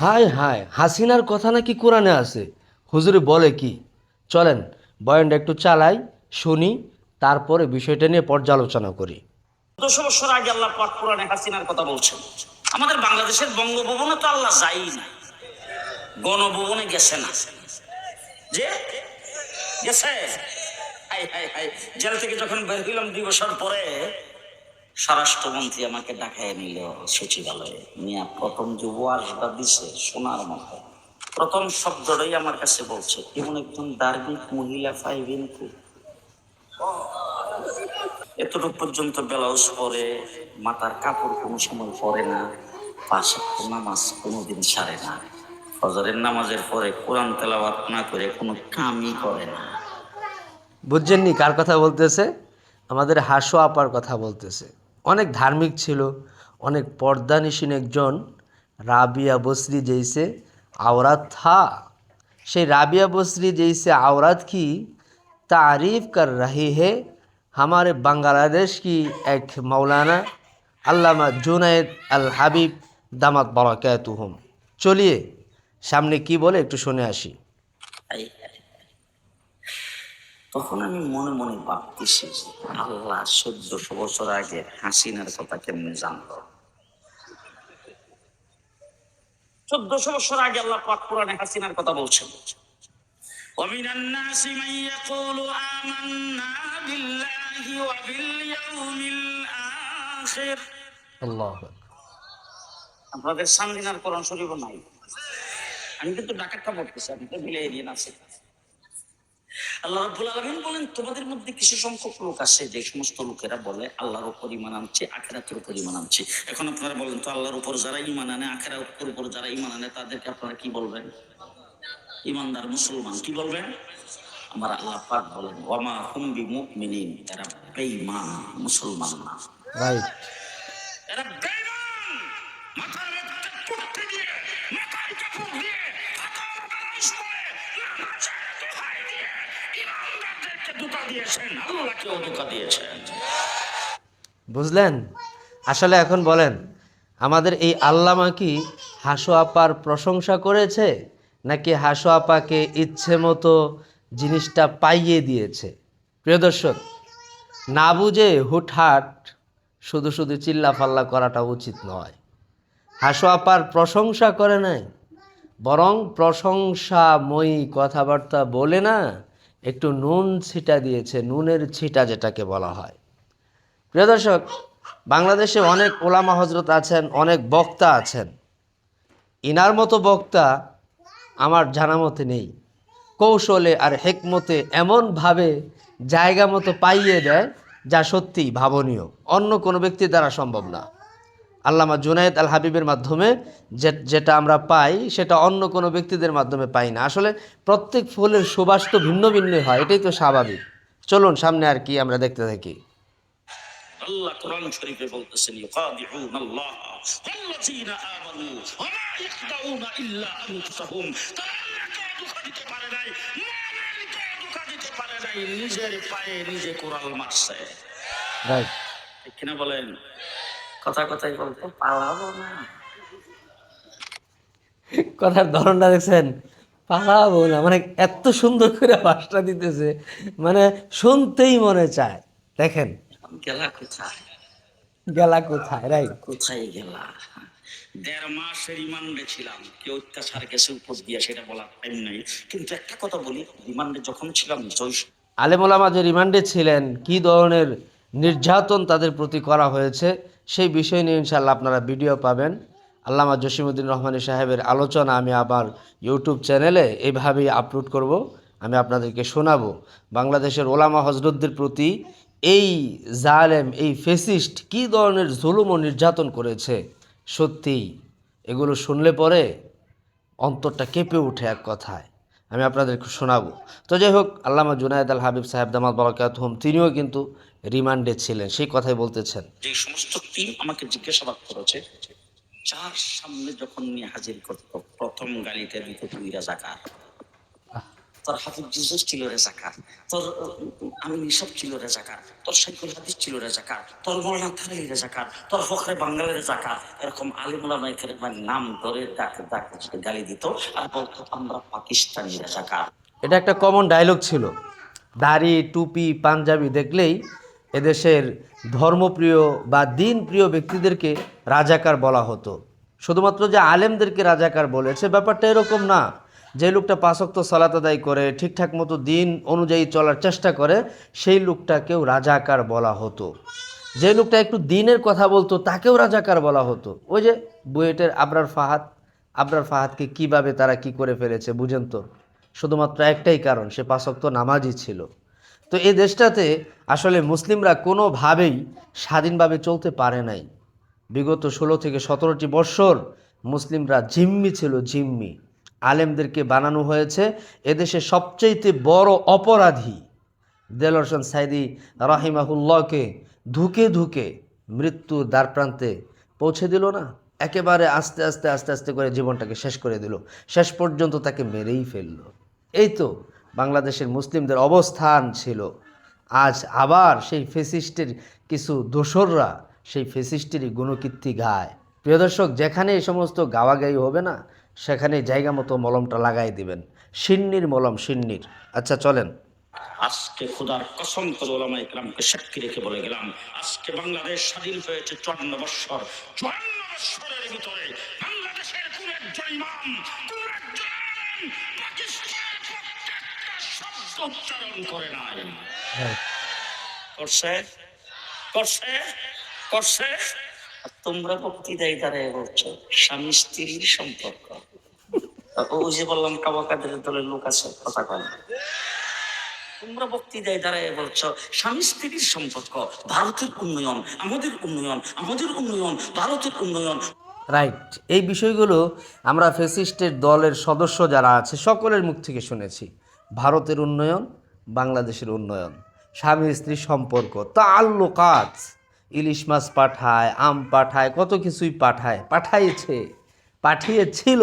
হায় হায়, হাসিনার কথা নাকি কোরআনে আছে? হুজুরে বলে কি? চলেন, বয়ানটা একটু চালাই, শুনি, তারপরে বিষয়টা নিয়ে পর্যালোচনা করি। দুশো বছর আগে আল্লাহ পাক কোরআনে হাসিনার কথা বলছেন। আমাদের বাংলাদেশের বঙ্গভবনে তো আল্লাহ যাই না। গণভবনে গেছে না। যে গেছে। জেল থেকে যখন বের হইলাম দুই বছর পরে স্বরাষ্ট্রমন্ত্রী আমাকে ডাকায় নিল সচিবালয়ে। নিয়ে প্রথম যে ওয়ার্ডটা দিছে, সোনার মতো। প্রথম শব্দটাই আমার কাছে বলছে, এমন একজন দার্মিক মহিলা পাইবেন তো এতটুকু পর্যন্ত ব্লাউজ পরে, মাথার কাপড় কোনো সময় পরে না, পাশে নামাজ কোনোদিন সারে না। ফজরের নামাজের পরে কোরআন তেলাওয়াত না করে কোনো কামই করে না। বুঝছেননি কার কথা বলতেছে? আমাদের হাসো আপার কথা বলতেছে। অনেক ধার্মিক ছিল, অনেক পর্দানিসীন একজন রাবিয়া বসরি যেইসে আওরাত থা। সেই রাবিয়া বসরি যেইসে আওরাত কি तारीफ़ कर रही है हमारे बांग्लादेश की एक मौलाना अल्लामा जुनैद अल हबीब दामत बरकत চলিয়ে সামনে কি বলে একটু শুনে আসি। তখন আমি মনে মনে ভাবতেছি আল্লাহ চোদ্দশো বছর আগে হাসিনার কথা কেমনে জানলো চোদ্দশো বছর আগে আল্লাহ পাক কোরআনে হাসিনার কথা বলছেন ومن الناس من يقول آمنا بالله وباليوم الآخر আল্লাহ আপনাদের সামদিনার কোরআন শরীফ নাই আমি কিন্তু ডাকাতটা পড়তেছি আমি তো মিলে এরিয়ে আছি আল্লাহ রাব্বুল আলামিন বলেন, তোমাদের মধ্যে কিছু সংখ্যক লোক আছে, যে সমস্ত লোকেরা বলে, আল্লাহর উপর আনছে, আখেরাতের উপর ইমান আনছে। এখন আপনারা বলেন তো, আল্লাহর উপর যারা ইমান আনে, আখেরাতের উপর যারা ইমান আনে, তাদেরকে আপনারা কি বলবেন? ইমানদার মুসলমান কি বলবেন? আমার আল্লাহ পাক বলেন ওয়ামা হুম বি মুমিনিন এরা বেঈমান, মুসলমান না। রাইট ধোঁকা দিয়েছেন বুঝলেন? আসলে এখন বলেন, আমাদের এই আল্লামা কি হাসো আপার প্রশংসা করেছে, নাকি হাসো আপাকে ইচ্ছে মতো জিনিসটা পাইয়ে দিয়েছে? প্রিয় দর্শক, না বুঝে হুটহাট শুধু শুধু চিল্লা ফাল্লা করাটা উচিত নয়। হাসো আপার প্রশংসা করে নাই, বরং প্রশংসাময়ী কথাবার্তা বলে না একটু নুন ছিটা দিয়েছে, নুনের ছিটা যেটাকে বলা হয়। প্রিয় দর্শক, বাংলাদেশে অনেক ওলামা হজরত আছেন, অনেক বক্তা আছেন। ইনার মতো বক্তা আমার জানা মতে নেই। কৌশলে আর হেকমতে এমনভাবে জায়গা মতো পাইয়ে দেয় যা সত্যিই ভাবনীয়। অন্য কোনো ব্যক্তির দ্বারা সম্ভব না। আল্লামা জুনায়েদ আল হাবিবের মাধ্যমে যেটা আমরা পাই সেটা অন্য কোনো ব্যক্তিদের মাধ্যমে পাই না। আসলে প্রত্যেক ফুলের সুবাস তো ভিন্ন ভিন্ন হয় এটাই তো স্বাভাবিক। চলুন সামনে আর কি আমরা দেখতে থাকি। আল্লাহ কোরআন শরীফে বলতেছেন ইউকাদিউন আল্লাহ ওয়াল্লাযীনা আমানু ওয়া মা ইয়াখদাউনা ইল্লা আনফুসাহুম। তারা আল্লাহকে দিতে পারে নাই মুমিনকে ধোঁকা দিতে পারে নাই নিজের পায়ে নিজে কোরাল মারছে। রাইট কিনা বলেন? কথা কথাই বলতে পালাবো না। কথার ধরনটা দেখছেন? পালাবো না। মানে এত সুন্দর করে ভাষটা দিতেছে। মানে শুনতেই মনে চায়। দেখেন। গেলা কোথায়? গেলা কোথায় রাইট কোথায় গেলা? দেড় মাস রিমান্ডে ছিলাম। কেউ অত্যাচার গেছে উপর দিয়ে সেটা বলার টাইম নেই। কিন্তু একটা কথা বলি রিমান্ডে যখন ছিলাম জয় আলেমোলামা যে রিমান্ডে ছিলেন কি ধরনের নির্যাতন তাদের প্রতি করা হয়েছে। সেই বিষয় নিয়ে ইনশাল্লাহ আপনারা ভিডিও পাবেন। আল্লামা জসিমুদ্দিন রহমানী সাহেবের আলোচনা আমি আবার ইউটিউব চ্যানেলে এইভাবেই আপলোড করব। আমি আপনাদেরকে শোনাবো। বাংলাদেশের ওলামা হজরতদের প্রতি এই জালেম, এই ফেসিস্ট কী ধরনের জুলুম ও নির্যাতন করেছে? সত্যিই এগুলো শুনলে পরে অন্তরটা কেঁপে উঠে এক কথায়। আমি আপনাদেরকে শোনাবো। তো যাই হোক, আল্লামা জুনায়দ আল হাবিব সাহেব দামাত বরকাত হোম তিনিও কিন্তু রিমান্ডে ছিলেন সেই কথাই বলতেছেন। যে সমস্ত টিম আমাকে জিজ্ঞাসাবাদ করেছে যার সামনে যখন নিয়ে হাজির করত প্রথম গালিতে দিত তুই রাজাকার তোর হাফিজ জিজুস ছিল রেজাকার তোর আমি নিসব ছিল রেজাকার তোর সাইকুল হাদিস ছিল রেজাকার তোর মৌলানা থালি রেজাকার তোর ফখরে বাঙালি রেজাকার এরকম আলিমুল্লাহ নাম নাম ধরে ডাক ডাক গালি দিত আর বলতো আমরা পাকিস্তানি রেজাকার এটা একটা কমন ডায়লগ ছিল। দাড়ি টুপি পাঞ্জাবি দেখলেই এদেশের ধর্মপ্রিয় বা দিনপ্রিয় ব্যক্তিদেরকে রাজাকার বলা হতো। শুধুমাত্র যে আলেমদেরকে রাজাকার বলেছে, ব্যাপারটা এরকম না। যে লোকটা পাঁচক্ত সালাত আদায় করে, ঠিকঠাক মতো দিন অনুযায়ী চলার চেষ্টা করে, সেই লোকটাকেও রাজাকার বলা হতো। যে লোকটা একটু দিনের কথা বলতো, তাকেও রাজাকার বলা হতো। ওই যে বুয়েটের আবরার ফাহাদ। আবরার ফাহাদকে কীভাবে তারা কি করে ফেলেছে, বুঝেন তো? শুধুমাত্র একটাই কারণ, সে পাঁচক্ত নামাজই ছিল। তো এই দেশটাতে আসলে মুসলিমরা কোনোভাবেই স্বাধীনভাবে চলতে পারে নাই। বিগত ষোলো থেকে সতেরোটি বৎসর মুসলিমরা জিম্মি ছিল, জিম্মি। আলেমদেরকে বানানো হয়েছে। এদেশে সবচেয়েতে বড় অপরাধী দেলরসন সাইদি রাহিমাহুল্লাহকে ধুকে ধুকে মৃত্যুর দ্বারপ্রান্তে পৌঁছে দিল না। একেবারে আস্তে আস্তে আস্তে আস্তে করে জীবনটাকে শেষ করে দিল। শেষ পর্যন্ত তাকে মেরেই ফেলল। এই তো বাংলাদেশের মুসলিমদের অবস্থান ছিল। আজ আবার সেই ফেসিস্টের কিছু দোসররা সেই ফেসিস্টেরই গুণকীর্তি গায়। প্রিয় দর্শক, যেখানে এই সমস্ত গাওয়াগাই হবে না, সেখানে জায়গা মতো মলমটা লাগাই দিবেন। সিন্নির মলম সিন্নির। আচ্ছা চলেন। আজকে খোদার কসম করে ওলামা ইকরামকে সাক্ষী রেখে বলে গেলাম, আজকে বাংলাদেশ স্বাধীন হয়েছে চুয়ান্ন বৎসর চুয়ান্ন বৎসরের ভিতরে বাংলাদেশের কোন একজন ইমাম, কোন একজন শব্দ উচ্চারণ করে নাই। করছে? করছে? করছে? আর তোমরা বক্তৃতায় দাঁড়ায় বলছো স্বামী স্ত্রীর সম্পর্ক। ওই যে বললাম কাবা কাদের দলের লোক আছে কথা কয়। তোমরা বক্তৃতায় দাঁড়ায় বলছো স্বামী স্ত্রীর সম্পর্ক ভারতের উন্নয়ন আমাদের উন্নয়ন আমাদের উন্নয়ন ভারতের উন্নয়ন। রাইট এই বিষয়গুলো আমরা ফেসিস্টের দলের সদস্য যারা আছে সকলের মুখ থেকে শুনেছি। ভারতের উন্নয়ন, বাংলাদেশের উন্নয়ন। স্বামী, স্ত্রী সম্পর্ক তা আল্লো কাজ ইলিশ মাছ পাঠায়, আম পাঠায়, কত কিছুই পাঠায় পাঠাইছে পাঠিয়েছিল।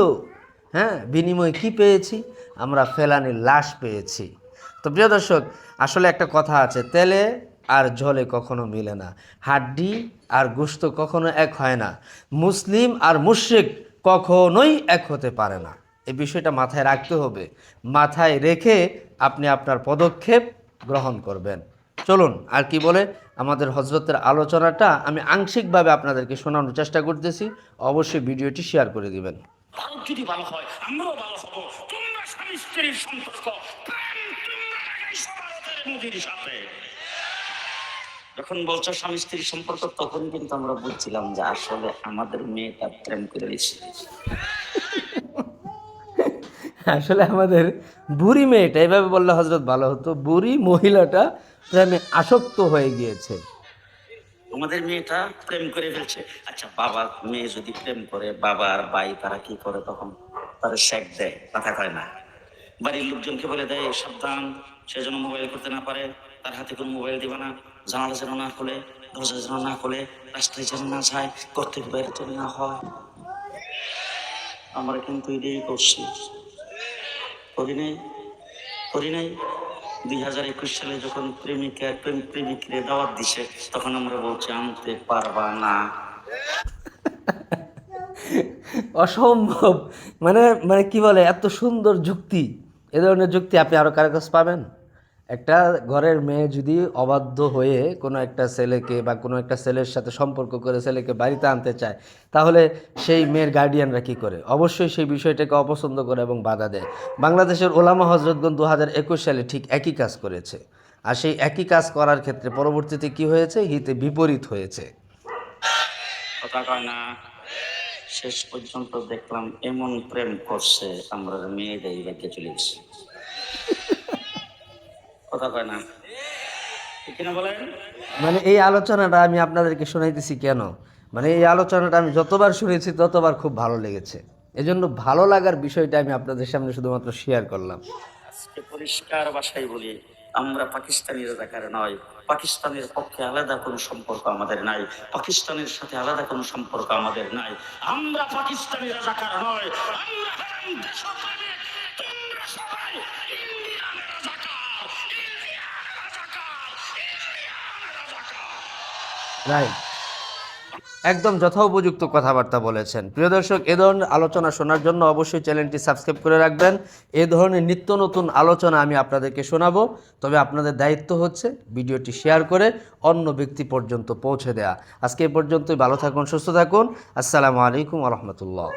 হ্যাঁ বিনিময়ে কি পেয়েছি? আমরা ফেলানির লাশ পেয়েছি। তো প্রিয় দর্শক, আসলে একটা কথা আছে, তেলে আর জলে কখনো মিলে না। হাড্ডি আর গোস্ত কখনো এক হয় না। মুসলিম আর মুশরিক কখনোই এক হতে পারে না। এই বিষয়টা মাথায় রাখতে হবে। মাথায় রেখে আপনি আপনার পদক্ষেপ গ্রহণ করবেন। চলুন, আর কি বলে আমাদের হজরতের আলোচনাটা আমি আংশিকভাবে আপনাদেরকে শোনানোর চেষ্টা করতেছি। অবশ্যই ভিডিওটি শেয়ার করে দিবেন। যখন বলছো স্বামী স্ত্রীর সম্পর্ক, তখন কিন্তু আমরা বুঝছিলাম যে আসলে আমাদের মেয়েটা প্রেম করে দিচ্ছে আসলে আমাদের বুড়ি মেয়েটা, এভাবে বললে হজরত ভালো হতো, বুড়ি মহিলাটা প্রেমে আসক্ত হয়ে গিয়েছে। আমাদের মেয়েটা প্রেম করে ফেলছে। আচ্ছা বাবা মেয়ে যদি প্রেম করে বাবা আর ভাই তারা কি করে তখন? তাদের শেক দেয় কথা কয় না। বাড়ির লোকজনকে বলে দেয়, সাবধান, সে যেন মোবাইল করতে না পারে, তার হাতে কোনো মোবাইল দিবে না, জানালা যেন না খোলে, দরজা যেন না খোলে, রাস্তায় যেন না যায় কর্তৃক বাইরে যেন না হয়। আমরা কিন্তু এটাই করছি। করি নাই। দুই হাজার একুশ সালে যখন প্রেমিকা, প্রেম, প্রেমিকরে দাওয়াত দিছে, তখন আমরা বলছি, আনতে পারবা না। অসম্ভব। মানে মানে কি বলে, এত সুন্দর যুক্তি। এ ধরনের যুক্তি আপনি আরও কারও কাছে পাবেন? একটা ঘরের মেয়ে যদি অবাধ্য হয়ে কোনো একটা ছেলেকে বা কোনো একটা ছেলের সাথে সম্পর্ক করে ছেলেকে বাড়িতে আনতে চায়, তাহলে সেই মেয়ের গার্ডিয়ানরা কী করে? অবশ্যই সেই বিষয়টাকে অপছন্দ করে এবং বাধা দেয়। বাংলাদেশের ওলামা হজরতগঞ্জ দু হাজার একুশ সালে ঠিক একই কাজ করেছে। আর সেই একই কাজ করার ক্ষেত্রে পরবর্তীতে কি হয়েছে? হিতে বিপরীত হয়েছে। শেষ পর্যন্ত দেখলাম এমন প্রেম করছে আমরা মেয়েদের চলে কথা কয় না। বলেন? মানে এই আলোচনাটা আমি আপনাদেরকে শোনাইতেছি কেন? মানে এই আলোচনাটা আমি যতবার শুনেছি ততবার খুব ভালো লেগেছে। এজন্য ভালো লাগার বিষয়টা আমি আপনাদের সামনে শুধুমাত্র শেয়ার করলাম। আজকে পরিষ্কার ভাষায় বলি আমরা পাকিস্তানি রাজাকার নয়। পাকিস্তানের পক্ষে আলাদা কোনো সম্পর্ক আমাদের নাই। পাকিস্তানের সাথে আলাদা কোনো সম্পর্ক আমাদের নাই। আমরা পাকিস্তানি রাজাকার নয়। আমরা রাইট একদম যথোপযুক্ত কথাবার্তা বলেছেন। প্রিয় দর্শক, এ ধরনের আলোচনা শোনার জন্য অবশ্যই চ্যানেলটি সাবস্ক্রাইব করে রাখবেন। এ ধরনের নিত্য নতুন আলোচনা আমি আপনাদেরকে শোনাবো। তবে আপনাদের দায়িত্ব হচ্ছে ভিডিওটি শেয়ার করে অন্য ব্যক্তি পর্যন্ত পৌঁছে দেয়া। আজকে এ পর্যন্তই। ভালো থাকুন, সুস্থ থাকুন। আসসালামু আলাইকুম রহমতুল্লাহ।